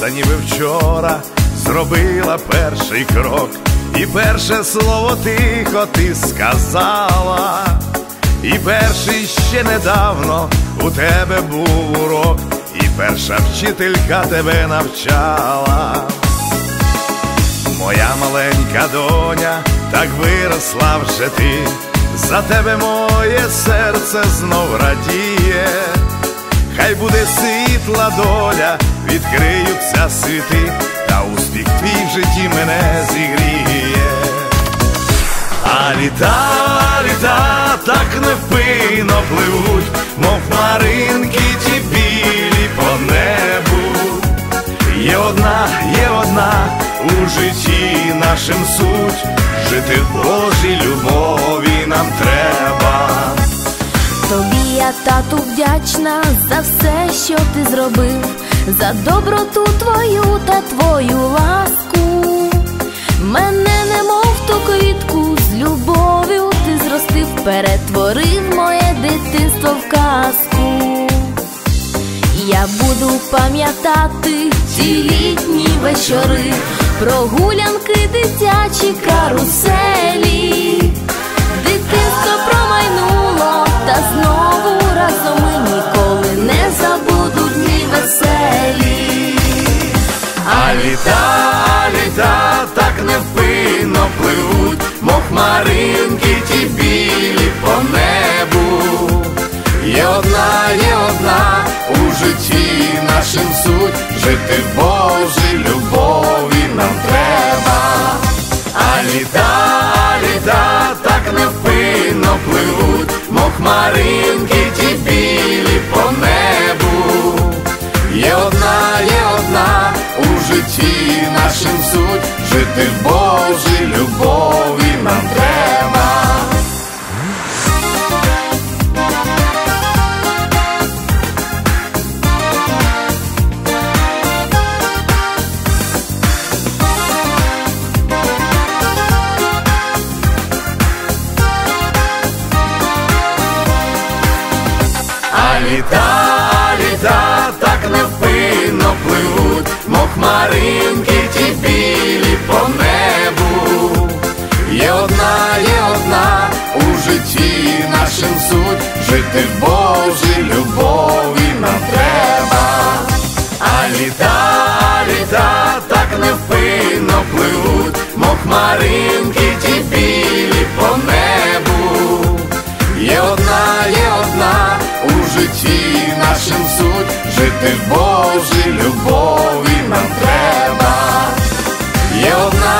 Здається, ніби вчора зробила перший крок, і перше слово тихо ти сказала, і перший ще недавно у тебе був урок, і перша вчителька тебе навчала. Моя маленька доня, так виросла вже ти, за тебе моє серце знов радіє, хай буде світла доля, відкриються світи, та успіх твій в житті мене зігріє. А літа, літа так невпинно пливуть, мов хмаринки ті білі по небу. Є одна, є одна у житті нашим суть, жити в Божій любові нам треба. Тобі я, тату, вдячна за все, що ти зробив, за доброту твою та твою ласку. Мене, немов ту квітку, з любов'ю ти зростив, перетворив моє дитинство в казку. Я буду пам'ятати ті літні вечори, прогулянки дитячі каруселі, житті нашим суть, жити в Божій любові нам треба. А літа, літа так невпинно пливуть, мов хмаринки ті білі по небу. Є одна, є одна у житті нашим суть, жити в Божій любові хмаринки ті білі по небу. Є одна, є одна у житті нашим суть, жити в Божій любові нам треба. А літа, літа так невпинно пливуть, мов хмаринки ті білі по небу. Є одна, є одна у житті нашим суть, жити в Божій любові нам треба. Є одна, є